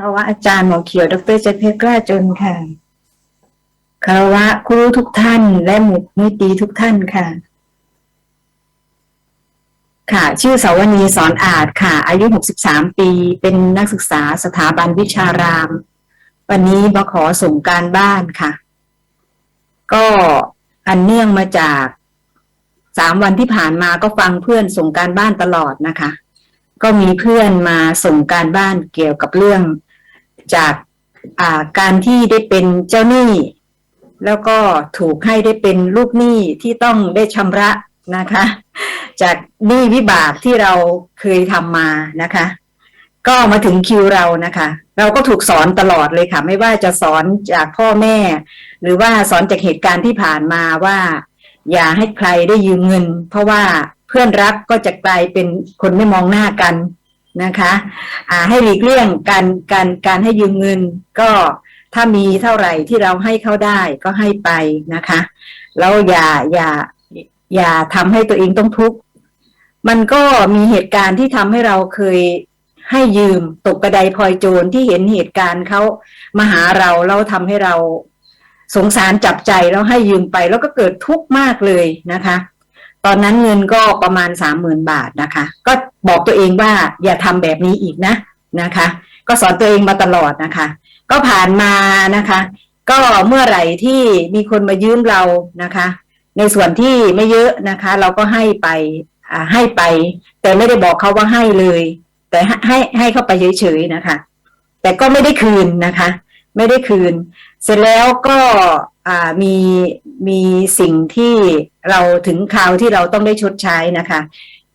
คารวะอาจารย์หมอเขียว ดรเจเพกล้าจนค่ะคารวะครูทุกท่านและหมุดมิตรีทุกท่านค่ะ ค่ะ ชื่อสาวนีสอนอาจค่ะ อายุ 63 ปี เป็นนักศึกษาสถาบันวิชาราม วันนี้มาขอส่งการบ้านค่ะ ก็อันเนื่องมาจากสามวันที่ผ่านมาก็ฟังเพื่อนส่งการบ้านตลอดนะคะ ก็มีเพื่อนมาส่งการบ้านเกี่ยวกับเรื่อง จากการที่ได้เป็นเจ้าหนี้ แล้วก็ถูกให้ได้เป็นลูกหนี้ที่ต้องได้ชำระนะคะ จากหนี้วิบากที่เราเคยทำมานะคะ ก็มาถึงคิวเรานะคะ เราก็ถูกสอนตลอดเลยค่ะ ไม่ว่าจะสอนจากพ่อแม่ หรือว่าสอนจากเหตุการณ์ที่ผ่านมาว่า อย่าให้ใครได้ยืมเงิน เพราะว่าเพื่อนรักก็จะกลายเป็นคนไม่มองหน้ากัน นะคะอ่าให้หลีกเลี่ยงการการการให้ยืมเงิน ก็ถ้ามีเท่าไหร่ที่เราให้เขาได้ก็ให้ไปนะคะแล้วอย่าอย่าอย่าทำให้ตัวเองต้องทุกข์มันก็มีเหตุการณ์ที่ทำให้เราเคยให้ยืมตกกระไดพลอยโจรที่เห็นเหตุการณ์เขามาหาเราแล้วทำให้เราสงสารจับใจแล้วให้ยืมไปแล้วก็เกิดทุกข์มากเลยนะคะ ตอนนั้นเงินก็ประมาณสามหมื่นบาทนะคะ ก็บอกตัวเองว่าอย่าทำแบบนี้อีกนะนะคะ ก็สอนตัวเองมาตลอดนะคะ ก็ผ่านมานะคะ ก็เมื่อไหร่ที่มีคนมายืมเรานะคะ ในส่วนที่ไม่เยอะนะคะ เราก็ให้ไปอ่าให้ไป แต่ไม่ได้บอกเขาว่าให้เลย แต่ให้ให้เข้าไปเฉยๆนะคะ แต่ก็ไม่ได้คืนนะคะ ไม่ได้คืน เสร็จแล้วก็ มีมีสิ่งที่เราถึงคราวที่เราต้องได้ชดใช้นะคะ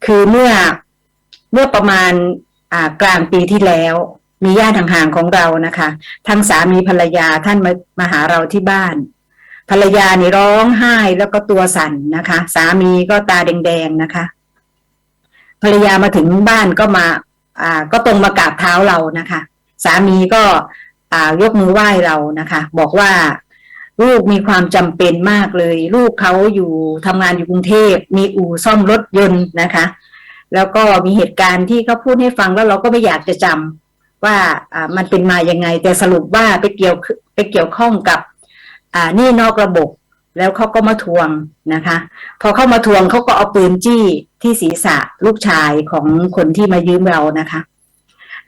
คือเมื่อเมื่อประมาณกลางปีที่แล้ว มีญาติห่างๆของเรานะคะทั้งสามีภรรยาท่านมามาหาเราที่บ้าน ภรรยานี่ร้องไห้แล้วก็ตัวสั่นนะคะ สามีก็ตาแดงๆนะคะ ภรรยามาถึงบ้านก็มาอ่าก็ตรงมากราบเท้าเรานะคะ สามีก็อ่ายกมือไหว้เรานะคะ บอกว่า ลูกมีความจำเป็นมากเลย ลูกเขาอยู่ทำงานอยู่กรุงเทพมีอู่ซ่อมรถยนต์นะคะ แล้วก็มีเหตุการณ์ที่เขาพูดให้ฟังแล้วเราก็ไม่อยากจะจำว่าอ่ามันเป็นมายังไง แต่สรุปว่าไปเกี่ยวไปเกี่ยวข้องกับอ่านี่นอกระบบแล้วเขาก็มาทวงนะคะ พอเข้ามาทวงเขาก็เอาปืนจี้ที่ศีรษะลูกชายของคนที่มายืมเรานะคะ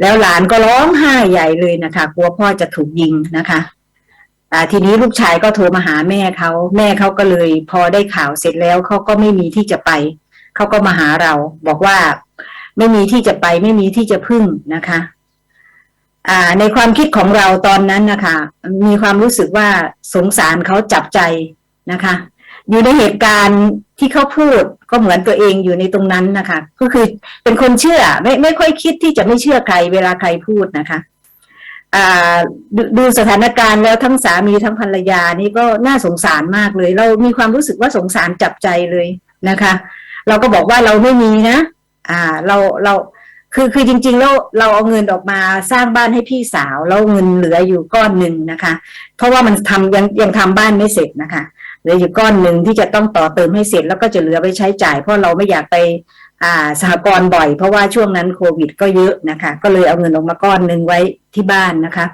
แล้วหลานก็ร้องไห้ใหญ่เลยนะคะ กลัวพ่อจะถูกยิงนะคะ ทีนี้ลูกชายก็โทรมาหาแม่เขาแม่เขาก็เลยพอได้ข่าวเสร็จแล้วเขาก็ไม่มีที่จะไปเขาก็มาหาเรา บอกว่าไม่มีที่จะไปไม่มีที่จะพึ่งนะคะในความคิดของเราตอนนั้นนะคะ มีความรู้สึกว่าสงสารเขาจับใจนะคะ อยู่ในเหตุการณ์ที่เขาพูดก็เหมือนตัวเองอยู่ในตรงนั้นนะคะ ก็คือเป็นคนเชื่อไม่ไม่ค่อยคิดที่จะไม่เชื่อใครเวลาใครพูดนะคะ ดดูสถานการณ์แล้วทั้งสามีทั้งภรรยานี่ก็น่าสงสารมากเลย เรามีความรู้สึกว่าสงสารจับใจเลยนะคะ เราก็บอกว่าเราไม่มีนะ อ่าเราเราคือคือจริงๆแล้วเราเอาเงินออกมาสร้างบ้านให้พี่สาวแล้วเงินเหลืออยู่ก้อนหนึ่งนะคะ เพราะว่ามันทำยังยังทำบ้านไม่เสร็จนะคะเหลืออยู่ก้อนหนึ่งที่จะต้องต่อเติมให้เสร็จแล้วก็จะเหลือไปใช้จ่าย เพราะเราไม่อยากไป สหกรณ์บ่อย เพราะว่าช่วงนั้นโควิด ก็เยอะนะคะ ก็เลยเอาเงินออกมาก้อนหนึ่งไว้ที่บ้านนะคะ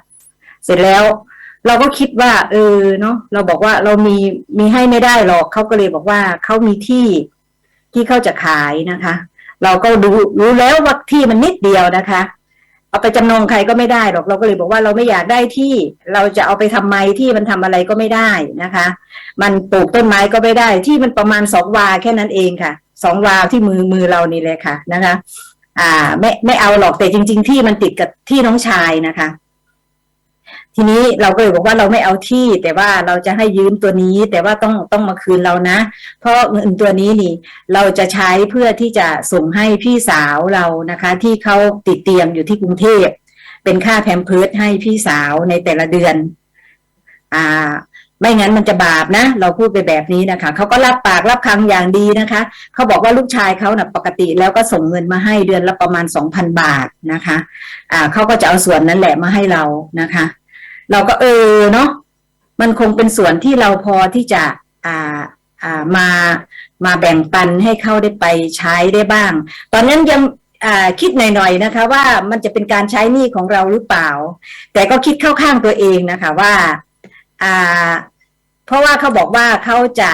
เสร็จแล้วเราก็คิดว่า เออเนาะเราบอกว่าเรามีมีให้ไม่ได้หรอกเขาก็เลยบอกว่าเขามีที่ที่เขาจะขายนะคะ เราก็ดูรู้แล้วว่าที่มันนิดเดียวนะคะ เอาไปจำนองใครก็ไม่ได้หรอกเราก็เลยบอกว่าเราไม่อยากได้ที่เราจะเอาไปทำไมที่มันทำอะไรก็ไม่ได้นะคะ มันปลูกต้นไม้ก็ไม่ได้ที่มันประมาณสองวาแค่นั้นเองค่ะ สองวาที่มือมือเรานี่เลยค่ะนะคะ อ่า ไม่ไม่เอาหรอกแต่จริง ๆ ที่มันติดกับที่น้องชายนะคะ ทีนี้เราก็เลยบอกว่าเราไม่เอาที่ แต่ว่าเราจะให้ยืมตัวนี้ แต่ว่าต้องต้องมาคืนเรานะ เพราะเงินตัวนี้นี่ เราจะใช้เพื่อที่จะส่งให้พี่สาวเรานะคะ ที่เขาติดเตียงอยู่ที่กรุงเทพเป็นค่าแพมเพิร์สให้พี่สาวในแต่ละเดือน อ่า ไม่งั้นมันจะบาปนะ เราพูดไปแบบนี้นะคะเขาก็รับปากรับคำอย่างดีนะคะเขาบอกว่าลูกชายเขานะ่ะปกติแล้วก็ส่งเงินมาให้เดือนละประมาณสองพันบาทนะคะอ่าเขาก็จะเอาส่วนนั้นแหละมาให้เรานะคะ เราก็เออเนาะมันคงเป็นส่วนที่เราพอที่จะอ่าอ่ามามาแบ่งปันให้เขาได้ไปใช้ได้บ้าง ตอนนั้นยังคิดหน่อยๆนะคะ ว่ามันจะเป็นการใช้หนี้ของเราหรือเปล่า แต่ก็คิดเข้าข้างตัวเองนะคะว่า เพราะว่าเขาบอกว่าเขาจะ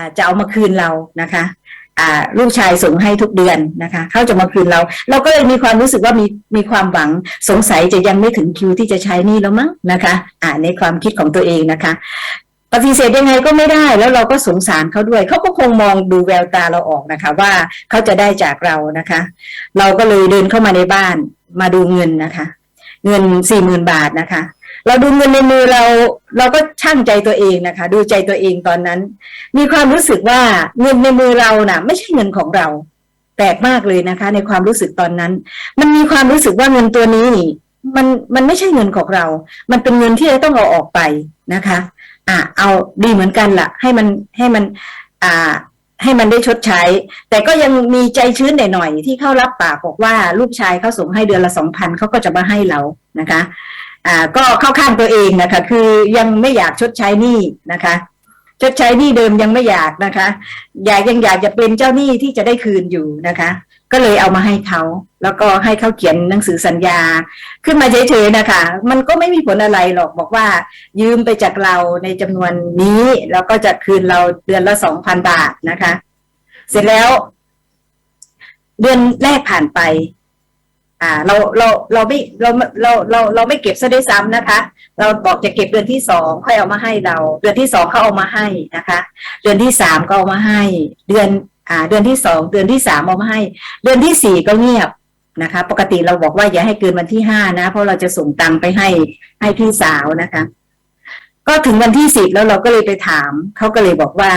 าจะเอามาคืนเรานะคะลูกชายส่งให้ทุกเดือนนะคะเขาจะมาคืนเรา เราก็เลยมีความรู้สึกว่ามีมีความหวังสงสัยจะยังไม่ถึงคิวที่จะใช้หนี่แล้วมั้งนะคะอ่าในความคิดของตัวเองนะคะ ปฏิเสธยังไงก็ไม่ได้แล้วเราก็สงสารเขาด้วยเขาก็คงมองดูแววตาเราออกนะคะ ว่าเขาจะได้จากเรานะคะ เราก็เลยเดินเข้ามาในบ้านมาดูเงินนะคะ เงินสี่หมื่นบาทนะคะ เราดูเงินในมือเราเราก็ช่างใจตัวเองนะคะ ดูใจตัวเองตอนนั้น มีความรู้สึกว่าเงินในมือเราน่ะ ไม่ใช่เงินของเราแปลกมากเลยนะคะ ในความรู้สึกตอนนั้น มันมีความรู้สึกว่าเงินตัวนี้ มันมันไม่ใช่เงินของเรา มันเป็นเงินที่เราต้องเอาออกไปนะคะ อะเอาดีเหมือนกันละ่ะ ให้มันให้มัน อ่าให้มันได้ชดใช้ แต่ก็ยังมีใจชื้นหน่อยๆที่เขารับปากบอกว่าลูกชายเขาส่งให้เดือนละสองพันเขาก็จะมาให้เรานะคะ อ่าก็เข้าข้างตัวเองนะคะ คือยังไม่อยากชดใช้หนี้นะคะ ชดใช้หนี้เดิมยังไม่อยากนะคะ อยากยังอยากจะเป็นเจ้าหนี้ที่จะได้คืนอยู่นะคะ ก็เลยเอามาให้เขาแล้วก็ให้เขาเขียนหนังสือสัญญา ขึ้นมาเฉยๆนะคะ มันก็ไม่มีผลอะไรหรอกบอกว่า ยืมไปจากเราในจำนวนนี้ แล้วก็จะคืนเราเดือนละสองพันบาทนะคะ เสร็จแล้ว เดือนแรกผ่านไป อ่าเราเราเราไม่เราเราเราเราไม่เก็บซะด้วยซ้ำนะคะ เราบอกจะเก็บเดือนที่สองค่อยเอามาให้เรา เดือนที่สองเขาเอามาให้นะคะ เดือนที่สามก็เอามาให้ เดือนอ่าเดือนที่สองเดือนที่สามเอามาให้ เดือนที่สี่ก็เงียบนะคะ ปกติเราบอกว่าอย่าให้เกินวันที่ห้านะ เพราะเราจะส่งตังไปให้ให้พี่สาวนะคะ ก็ถึงวันที่สิบแล้วเราก็เลยไปถามเขาก็เลยบอกว่า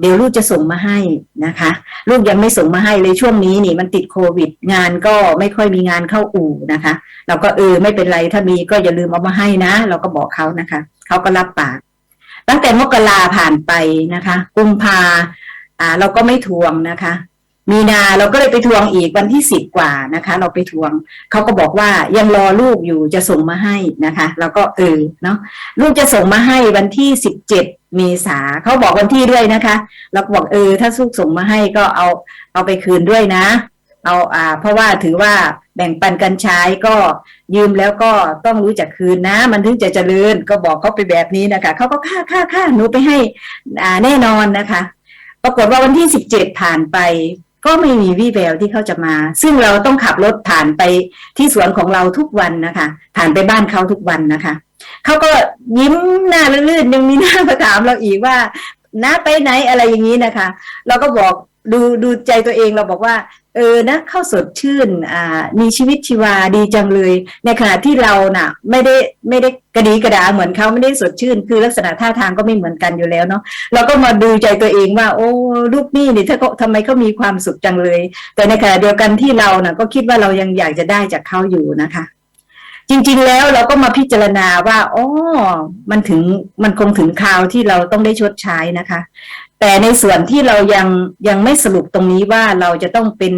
เดี๋ยวลูกจะส่งมาให้นะคะ ลูกยังไม่ส่งมาให้เลยช่วงนี้นี่มันติดโควิด งานก็ไม่ค่อยมีงานเข้าอู่นะคะ เราก็เออไม่เป็นไรถ้ามีก็อย่าลืมเอามาให้นะ เราก็บอกเขานะคะเขาก็รับปาก ตั้งแต่มกราผ่านไปนะคะ กุมภาอ่า เราก็ไม่ทวงนะคะ มีนาเราก็เลยไปทวงอีกวันที่สิบกว่านะคะ เราไปทวงเขาก็บอกว่ายังรอลูกอยู่จะส่งมาให้นะคะเราก็เออเนาะลูกจะส่งมาให้วันที่สิบเจ็ดเมษาเขาบอกวันที่ด้วยนะคะ เราก็บอกเออ ถ้าลูกส่งมาให้ก็เอาเอาไปคืนด้วยนะ เอาอ่า เพราะว่าถือว่าแบ่งปันกันใช้ก็ยืมแล้วก็ต้องรู้จักคืนนะ มันถึงจะเจริญก็บอกเขาไปแบบนี้นะคะเขาก็ค่าค่าค่าหนูไปให้อ่าแน่นอนนะคะ ปรากฏว่าวันที่สิบเจ็ดผ่านไป ก็ไม่มีวี่แววที่เขาจะมา ซึ่งเราต้องขับรถผ่านไปที่สวนของเราทุกวันนะคะ ผ่านไปบ้านเขาทุกวันนะคะเขาก็ยิ้มหน้าลื่นๆยังมีหน้ามาถามเราอีกว่าน้าไปไหนอะไรอย่างนี้นะคะ เราก็บอก ดูดูใจตัวเองเราบอกว่า เออนะเข้าสดชื่นอ่ามีชีวิตชีวาดีจังเลย ในขณะที่เราน่ะ ไม่ได้ไม่ได้กระดีกระดาเหมือนเขาไม่ได้สดชื่น คือลักษณะท่าทางก็ไม่เหมือนกันอยู่แล้วเนาะเราก็มาดูใจตัวเองว่า โอ้ลูกนี่นี่ถ้าเขาทำไมเขามีความสุขจังเลย แต่ในขณะเดียวกันที่เราน่ะ ก็คิดว่าเรายังอยากจะได้จากเขาอยู่นะคะจริง ๆ แล้วเราก็มาพิจารณาว่าอ๋อมันถึงมันคงถึงคราวที่เราต้องได้ชดใช้นะคะ แต่ในส่วนที่เรายังยังไม่สรุปตรงนี้ว่าเราจะต้องเป็น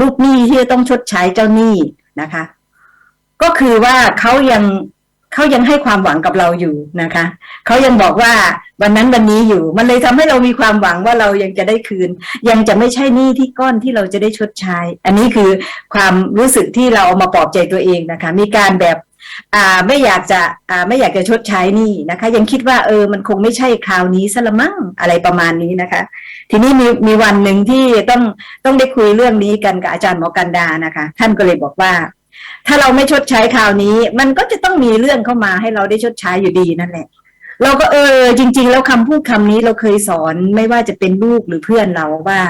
ลูกหนี้ที่จะต้องชดใช้เจ้าหนี้นะคะ ก็คือว่าเขายังเขายังให้ความหวังกับเราอยู่นะคะเขายังบอกว่าวันนั้นวันนี้อยู่ มันเลยทำให้เรามีความหวังว่าเรายังจะได้คืน ยังจะไม่ใช่หนี้ที่ก้อนที่เราจะได้ชดใช้ อันนี้คือความรู้สึกที่เราเอามาปลอบใจตัวเองนะคะ มีการแบบ ไม่อยากจะไม่อยากจะชดใช้นี่นะคะ ยังคิดว่าเออมันคงไม่ใช่คราวนี้ซะละมั้งอะไรประมาณนี้นะคะ ทีนี้มีมีวันหนึ่งที่ต้องต้องได้คุยเรื่องนี้กันกับอาจารย์หมอกันดานะคะ ท่านก็เลยบอกว่า ถ้าเราไม่ชดใช้คราวนี้ มันก็จะต้องมีเรื่องเข้ามาให้เราได้ชดใช้อยู่ดีนั่นแหละเราก็เออจริง ๆ แล้วคำพูดคำนี้เราเคยสอนไม่ว่าจะเป็นลูกหรือเพื่อนเราว่า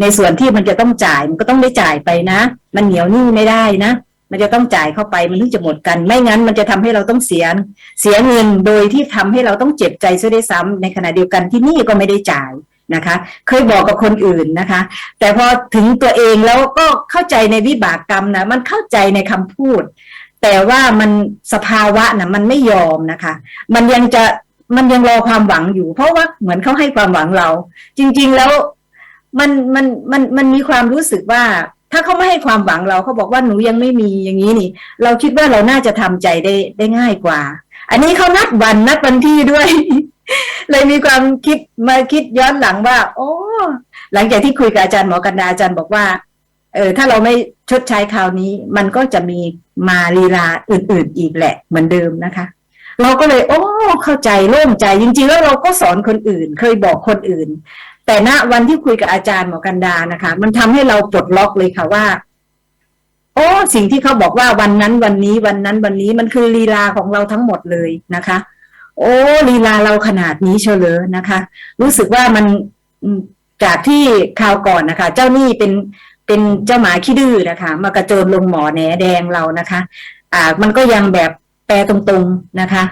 ในส่วนที่มันจะต้องจ่ายมันก็ต้องได้จ่ายไปนะ มันเหนียวหนี้ไม่ได้นะ มันจะต้องจ่ายเข้าไปมันถึงจะหมดกัน ไม่งั้นมันจะทำให้เราต้องเสียเสียเงินโดยที่ทำให้เราต้องเจ็บใจซะด้วยซ้ำในขณะเดียวกันที่นี่ก็ไม่ได้จ่ายนะคะ เคยบอกกับคนอื่นนะคะ แต่พอถึงตัวเองแล้วก็เข้าใจในวิบากกรรมนะมันเข้าใจในคำพูด แต่ว่ามันสภาวะนะมันไม่ยอมนะคะ มันยังจะมันยังรอความหวังอยู่ เพราะว่าเหมือนเขาให้ความหวังเรา จริง ๆแล้วมันมันมันมันมีความรู้สึกว่า ถ้าเขาไม่ให้ความหวังเราเขาบอกว่าหนูยังไม่มีอย่างนี้นี่ เราคิดว่าเราน่าจะทำใจได้ได้ง่ายกว่า อันนี้เขานัดวันนัดวันที่ด้วย เลยมีความคิดมาคิดย้อนหลังว่า โอ้หลังจากที่คุยกับอาจารย์หมอกันดาอาจารย์บอกว่าเออถ้าเราไม่ชดใช้คราวนี้ มันก็จะมีมาลีลาอื่น ๆ อีกแหละเหมือนเดิมนะคะ เราก็เลย โอ้ เข้าใจโล่งใจจริงๆแล้วเราก็สอนคนอื่น เคยบอกคนอื่น แต่ณวันที่คุยกับอาจารย์หมอกันดานะคะ มันทำให้เราปลดล็อกเลยค่ะว่า โอ้สิ่งที่เขาบอกว่าวันนั้นวันนี้วันนั้นวันนี้มันคือลีลาของเราทั้งหมดเลยนะคะ โอ้ลีลาเราขนาดนี้เชยวเลอนะคะ รู้สึกว่ามันจากที่คราวก่อนนะคะ เจ้าหนี้เป็นเป็นเจ้าหมาขี้ดื้อนะคะ มากระโจนลงหมอแหนแดงเรานะคะ อ่า มันก็ยังแบบแปลตรงๆนะคะ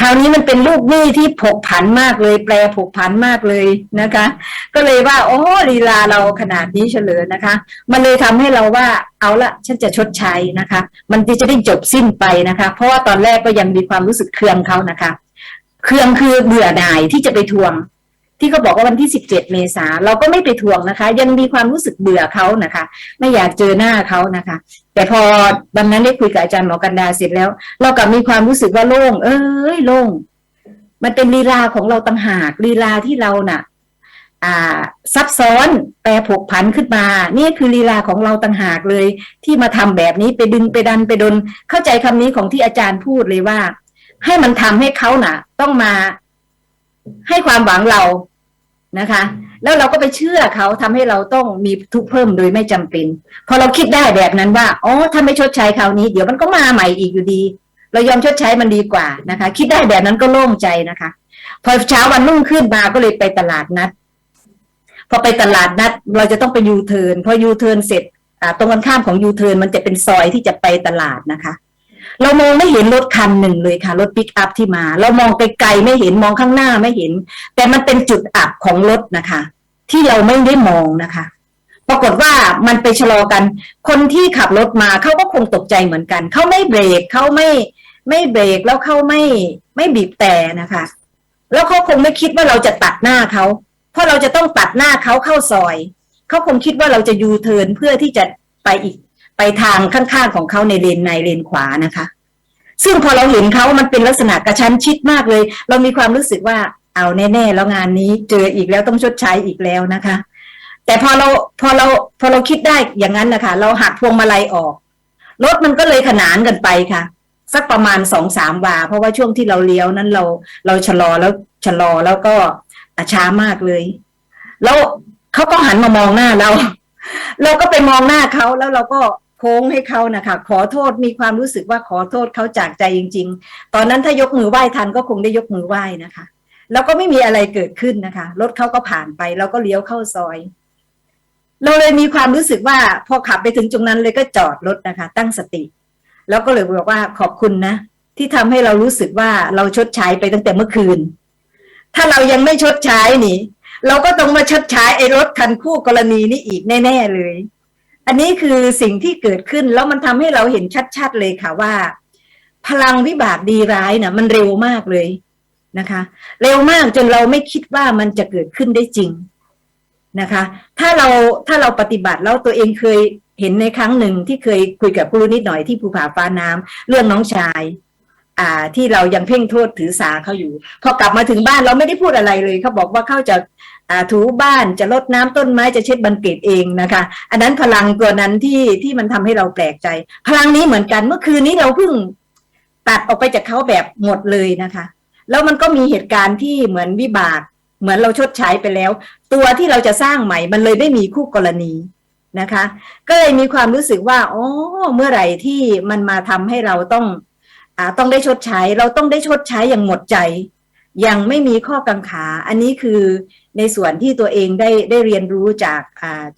คราวนี้มันเป็นลูกหนี้ที่ผกผันมากเลย แปลผกผันมากเลยนะคะ ก็เลยว่า โอ้ลีลาเราขนาดนี้เฉลยนะคะ มันเลยทำให้เราว่าเอาละฉันจะชดใช้นะคะ มันจะได้จบสิ้นไปนะคะ เพราะว่าตอนแรกก็ยังมีความรู้สึกเคืองเขานะคะ เคืองคือเบื่อหน่ายที่จะไปทวง ที่เขาบอกว่าวันที่ 17 เมษาเราก็ไม่ไปทวงนะคะ ยังมีความรู้สึกเบื่อเขานะคะ ไม่อยากเจอหน้าเขานะคะ แต่พอวันนั้นได้คุยกับอาจารย์หมอกันดาเสร็จแล้ว เรากลับมีความรู้สึกว่าโล่ง เอ้ยโล่ง มันเป็นลีลาของเราต่างหากลีลาที่เราน่ะอ่าซับซ้อนแปรผกผันขึ้นมา นี่คือลีลาของเราต่างหากเลย ที่มาทำแบบนี้ไปดึงไปดันไปดน เข้าใจคำนี้ของที่อาจารย์พูดเลยว่า ให้มันทำให้เขาน่ะ ต้องมา ให้ความหวังเรานะคะ แล้วเราก็ไปเชื่อเขาทำให้เราต้องมีทุกข์เพิ่มโดยไม่จำเป็น พอเราคิดได้แบบนั้นว่าอ๋อถ้าไม่ชดใช้คราวนี้ เดี๋ยวมันก็มาใหม่อีกอยู่ดี เรายอมชดใช้มันดีกว่านะคะ คิดได้แบบนั้นก็โล่งใจนะคะ พอเช้าวันรุ่งขึ้นมาก็เลยไปตลาดนัด พอไปตลาดนัด เราจะต้องไปยูเทิร์นพอยูเทิร์นเสร็จตรงกันข้ามของยูเทิร์นมันจะเป็นซอยที่จะไปตลาดนะคะ เรามองไม่เห็นรถคันหนึ่งเลยค่ะ รถปิกอัพที่มา เรามองไกลๆไม่เห็นมองข้างหน้าไม่เห็น แต่มันเป็นจุดอับของรถนะคะ ที่เราไม่ได้มองนะคะ ปรากฏว่ามันไปชะลอกัน คนที่ขับรถมาเขาก็คงตกใจเหมือนกันเขาไม่เบรกเขาไม่ไม่เบรกแล้วเขาไม่ไม่บีบแต่นะคะ แล้วเขาคงไม่คิดว่าเราจะตัดหน้าเขาเพราะเราจะต้องตัดหน้าเขาเข้าซอยเขาคงคิดว่าเราจะยูเทิร์นเพื่อที่จะไปอีก ไปทางข้างๆของเขาในเลนในเลนขวานะคะ ซึ่งพอเราเห็นเขามันเป็นลักษณะกระชั้นชิดมากเลย เรามีความรู้สึกว่าเอาแน่ๆแล้วงานนี้เจออีกแล้วต้องชดใช้อีกแล้วนะคะ แต่พอเราพอเราพอเราคิดได้อย่างนั้นนะคะ เราหักพวงมาลัยออกรถมันก็เลยขนานกันไปค่ะ สักประมาณสองสามวา เพราะว่าช่วงที่เราเลี้ยวนั้นเราเราชะลอแล้วชะลอแล้วก็อะช้ามากเลย แล้วเขาก็หันมามองหน้าเรา เราก็ไปมองหน้าเขาแล้วเราก็ โค้งให้เขานะคะ ขอโทษมีความรู้สึกว่าขอโทษเขาจากใจจริง ๆ ตอนนั้นถ้ายกมือไหว้ทันก็คงได้ยกมือไหว้นะคะ แล้วก็ไม่มีอะไรเกิดขึ้นนะคะรถเขาก็ผ่านไปเราก็เลี้ยวเข้าซอย เราเลยมีความรู้สึกว่าพอขับไปถึงตรงนั้นเลยก็จอดรถนะคะ ตั้งสติ แล้วก็เลยบอกว่าขอบคุณนะ ที่ทำให้เรารู้สึกว่าเราชดใช้ไปตั้งแต่เมื่อคืน ถ้าเรายังไม่ชดใช้นี่ เราก็ต้องมาชดใช้ไอ้รถคันคู่กรณีนี้อีกแน่ๆเลย อันนี้คือสิ่งที่เกิดขึ้นแล้วมันทำให้เราเห็นชัดๆเลยค่ะว่า พลังวิบากดีร้ายน่ะ มันเร็วมากเลยนะคะ เร็วมากจนเราไม่คิดว่ามันจะเกิดขึ้นได้จริงนะคะ ถ้าเราถ้าเราปฏิบัติแล้วตัวเองเคยเห็นในครั้งหนึ่งที่เคยคุยกับผู้รู้นิดหน่อยที่ภูผาฟ้าน้ำเรื่องน้องชาย อ่า ที่เรายังเพ่งโทษถือสาเขาอยู่ พอกลับมาถึงบ้านเราไม่ได้พูดอะไรเลยเขาบอกว่าเขาจะ ถูบ้านจะรดน้ำต้นไม้จะเช็ดบันเกตเองนะคะ อันนั้นพลังตัวนั้นที่ที่มันทำให้เราแปลกใจ พลังนี้เหมือนกันเมื่อคืนนี้เราเพิ่งตัดออกไปจากเขาแบบหมดเลยนะคะ แล้วมันก็มีเหตุการณ์ที่เหมือนวิบาก เหมือนเราชดใช้ไปแล้ว ตัวที่เราจะสร้างใหม่มันเลยไม่มีคู่กรณีนะคะ ก็เลยมีความรู้สึกว่าอ๋อเมื่อไหร่ที่มันมาทำให้เราต้องอ่าต้องได้ชดใช้ เราต้องได้ชดใช้อย่างหมดใจยังไม่มีข้อกังขา อันนี้คือ ในส่วนที่ตัวเองได้ได้เรียนรู้จาก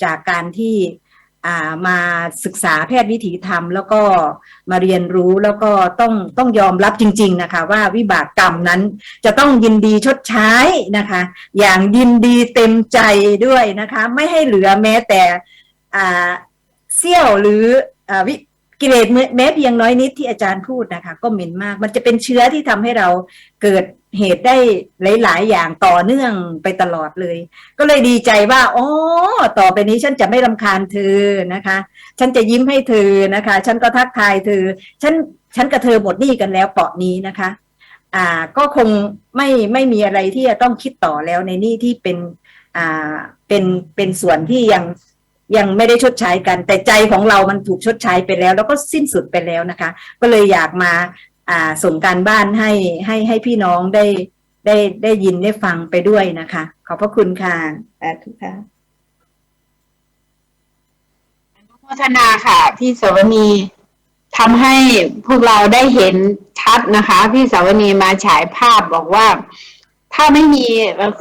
จากการที่มาศึกษาแพทย์วิถีธรรม แล้วก็มาเรียนรู้แล้วก็ต้องต้องยอมรับจริง ๆนะคะ ว่าวิบากกรรมนั้นจะต้องยินดีชดใช้นะคะ อย่างยินดีเต็มใจด้วยนะคะ ไม่ให้เหลือแม้แต่เสี้ยวหรืออวิ กิเลสแม้เพียงน้อยนิดที่อาจารย์พูดนะคะ ก็เหม็นมาก มันจะเป็นเชื้อที่ทำให้เราเกิดเหตุได้หลาย ๆ อย่างต่อเนื่องไปตลอดเลย ก็เลยดีใจว่าอ๋อต่อไปนี้ฉันจะไม่รำคาญเธอนะคะ ฉันจะยิ้มให้เธอนะคะ ฉันก็ทักทายเธอ ฉันฉันกับเธอหมดหนี้กันแล้วเปาะนี้นะคะ อ่าก็คงไม่ไม่มีอะไรที่จะต้องคิดต่อแล้วในนี้ที่เป็นอ่าเป็นเป็นส่วนที่ยัง ยังไม่ได้ชดใช้กัน แต่ใจของเรามันถูกชดใช้ไปแล้ว แล้วก็สิ้นสุดไปแล้วนะคะ ก็เลยอยากมาอ่าส่งการบ้านให้ให้ให้พี่น้องได้ได้ได้ยินได้ฟังไปด้วยนะคะ ขอบพระคุณค่ะสาธุค่ะโฆษณาค่ะ พี่สวนีทำให้พวกเราได้เห็นชัดนะคะ พี่สวนีมาฉายภาพบอกว่า ถ้าไม่มี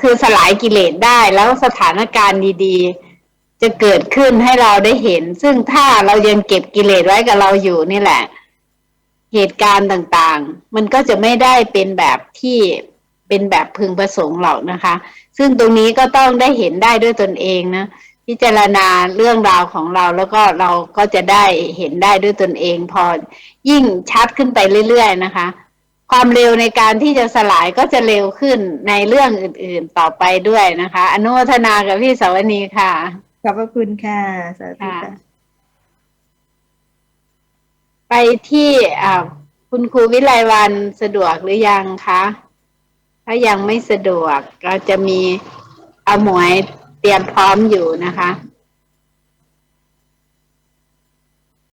คือสลายกิเลสได้แล้วสถานการณ์ดี ๆ จะเกิดขึ้นให้เราได้เห็น ซึ่งถ้าเรายังเก็บกิเลสไว้กับเราอยู่นี่แหละ เหตุการณ์ต่างๆ มันก็จะไม่ได้เป็นแบบที่เป็นแบบพึงประสงค์หรอกนะคะ ซึ่งตรงนี้ก็ต้องได้เห็นได้ด้วยตนเองนะพิจารณาเรื่องราวของเราแล้วก็เราก็จะได้เห็นได้ด้วยตนเอง พอยิ่งชัดขึ้นไปเรื่อยๆนะคะ ความเร็วในการที่จะสลายก็จะเร็วขึ้นในเรื่องอื่นๆต่อไปด้วยนะคะ อนุโมทนากับพี่สาวนีค่ะ อบพระคุณค่ะสาธุค่ะค่ะ ไปที่อ่าคุณครูวิไลวันสะดวกหรือยังคะ ถ้ายังไม่สะดวกก็จะมีเอาหมวยเตรียมพร้อมอยู่นะคะ